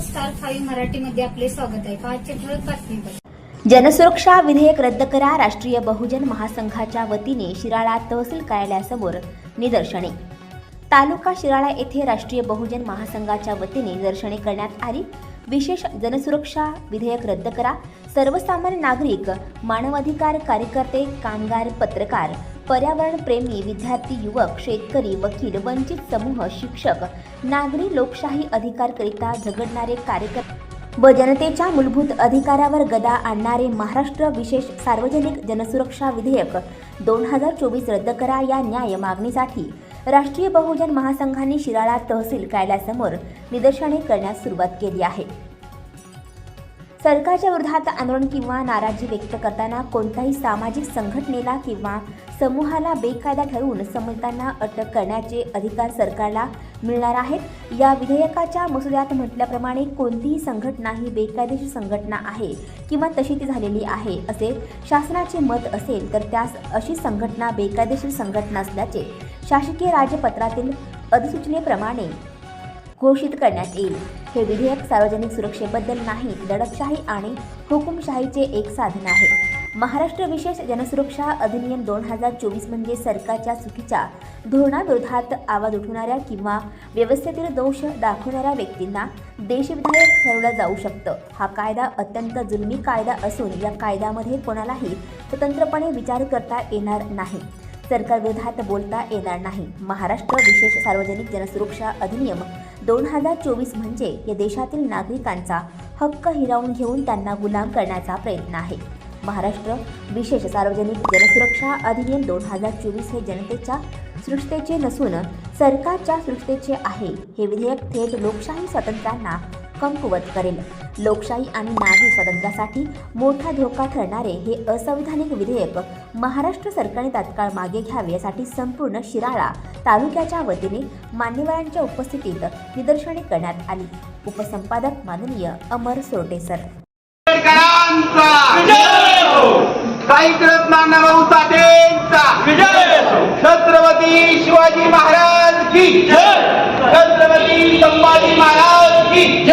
Star Five मराठीमध्ये आपले स्वागत आहे. पाचशे ठळक बातमीपत्र. जनसुरक्षा विधेयक रद्द करा राष्ट्रीय बहुजन महासंघाच्या वतीने शिराळा तहसील कार्यालयासमोर निदर्शने. तालुका शिराळा येथे राष्ट्रीय बहुजन महासंघाच्या वतीने निदर्शने करण्यात आली. विशेष जनसुरक्षा विधेयक रद्द करा. सर्वसामान्य नागरिक मानवाधिकार कार्यकर्ते कामगार पत्रकार पर्यावरण प्रेमी विद्यार्थी युवक शेतकरी वकील वंचित समूह शिक्षक नागरी लोकशाही अधिकारकरिता झगडणारे कार्यकर्ते व जनतेच्या मूलभूत अधिकारावर गदा आणणारे महाराष्ट्र विशेष सार्वजनिक जनसुरक्षा विधेयक दोन हजार चोवीस रद्द करा या न्याय मागणीसाठी राष्ट्रीय बहुजन महासंघाने शिराळा तहसील कार्यालयासमोर निदर्शने करण्यास सुरुवात केली आहे. सरकारच्या विरोधात आंदोलन किंवा नाराजी व्यक्त करताना कोणत्याही सामाजिक संघटनेला किंवा समूहाला बेकायदा ठरवून संबंधितांना अटक करण्याचे अधिकार सरकारला मिळणार आहेत. या विधेयकाच्या मसुद्यात म्हटल्याप्रमाणे कोणतीही संघटना ही बेकायदेशीर संघटना आहे किंवा तशी ती झालेली आहे असे शासनाचे मत असेल तर त्यास अशी संघटना बेकायदेशीर संघटना असल्याचे शासकीय राजपत्रातील अधिसूचनेप्रमाणे घोषित करण्यात येईल. हे विधेयक सार्वजनिक सुरक्षेबद्दल नाही दडपशाही आणि हुकुमशाहीचे एक साधन आहे. महाराष्ट्र विशेष जनसुरक्षा अधिनियम दोन हजार चोवीस म्हणजे सरकारच्या चुकीच्या धोरणाविरोधात आवाज उठवणाऱ्या किंवा व्यवस्थेतील दोष दाखवणाऱ्या व्यक्तींना देशविधायक ठरवलं जाऊ शकतं. हा कायदा अत्यंत जुलमी कायदा असून या कायद्यामध्ये कोणालाही स्वतंत्रपणे विचार करता येणार नाही. सरकारविरोधात बोलता येणार नाही. महाराष्ट्र विशेष सार्वजनिक जनसुरक्षा अधिनियम दोन हजार चोवीस म्हणजे या देशातील नागरिकांचा हक्क हिरावून घेऊन त्यांना गुलाम करण्याचा प्रयत्न आहे. महाराष्ट्र विशेष सार्वजनिक जनसुरक्षा अधिनियम दोन हजार चोवीस हे जनतेच्या सुरक्षतेचे नसून सरकारच्या सुरक्षतेचे आहे. हे विधेयक थेट लोकशाही स्वातंत्र्यांना कमकुवत करेल. लोकशाही आणि नागरी स्वातंत्र्यासाठी मोठा धोका ठरणारे हे असंविधानिक विधेयक महाराष्ट्र सरकारने तात्काळ मागे घ्यावे यासाठी संपूर्ण शिराळा तालुक्याच्या वतीने मान्यवरांच्या उपस्थितीत निदर्शने करण्यात आली. उपसंपादक माननीय अमर सोटे सर. छत्रपती शिवाजी महाराज की छत्रपती संभाजी महाराज की